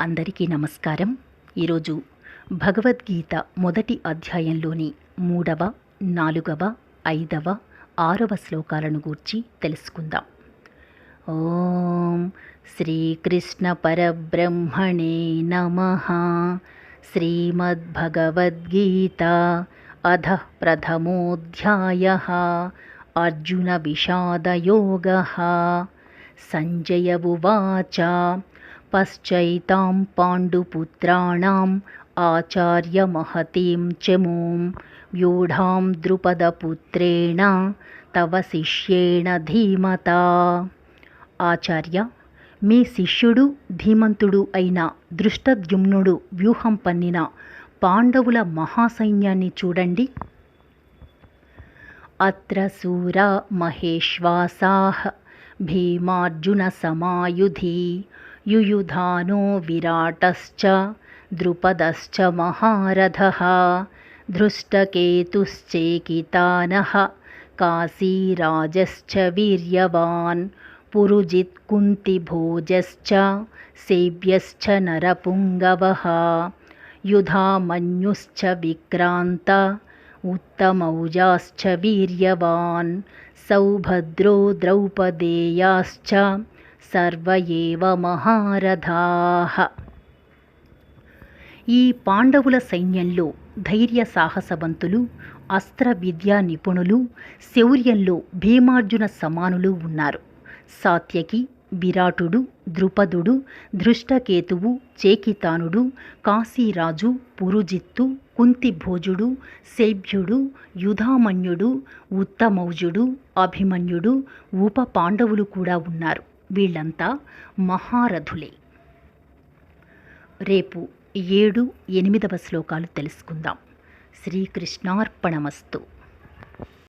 అందరికీ నమస్కారం. ఈరోజు భగవద్గీత మొదటి అధ్యాయంలోని మూడవ నాలుగవ ఐదవ ఆరవ శ్లోకాలను గూర్చి తెలుసుకుందాం. ఓం శ్రీకృష్ణ పరబ్రహ్మణే నమ. శ్రీమద్భగవద్గీత అధ ప్రథమోధ్యాయ. అర్జున విషాదయోగ. సంజయ ఉవాచ పశ్చైతాం పాండుపుత్రాణం ఆచార్యమహతీం చమూం వ్యూఢాం ద్రుపదపుత్రేణ తవ శిష్యేణ ధీమతా ఆచార్య మీ శిష్యుడు ధీమంతుడు అయిన దృష్టద్యుమ్నుడు వ్యూహం పన్నిన పాండవుల మహాసైన్యాన్ని చూడండి. అత్ర సూర మహేశ్వాసా భీమార్జున సమాయుధి युयुधानो विराटश्च द्रुपदश्च महारथः धृष्टकेतुश्चेकितानः काशीराजश्च वीर्यवान् पुरुजित्कुन्तिभोजश्च सेव्यश्च नरपुङ्गवः युधामन्युश्च विक्रान्त उत्तमौजाश्च वीर्यवान् सौभद्रो द्रौपदेयाश्च సర్వ ఏవ మహారథాః. ఈ పాండవుల సైన్యంలో ధైర్య సాహసవంతులు అస్త్ర విద్యా నిపుణులు శౌర్యంలో భీమార్జున సమానులు ఉన్నారు. సాత్యకి విరాటుడు ద్రుపదుడు ధృష్టకేతువు చేకితానుడు కాశీరాజు పురుజిత్తు కుంతిభోజుడు శైభ్యుడు యుధామన్యుడు ఉత్తమౌజుడు అభిమన్యుడు ఉప పాండవులు కూడా ఉన్నారు. వీళ్ళంతా మహారథులే. రేపు ఏడు ఎనిమిదవ శ్లోకాలు తెలుసుకుందాం. శ్రీకృష్ణార్పణమస్తు.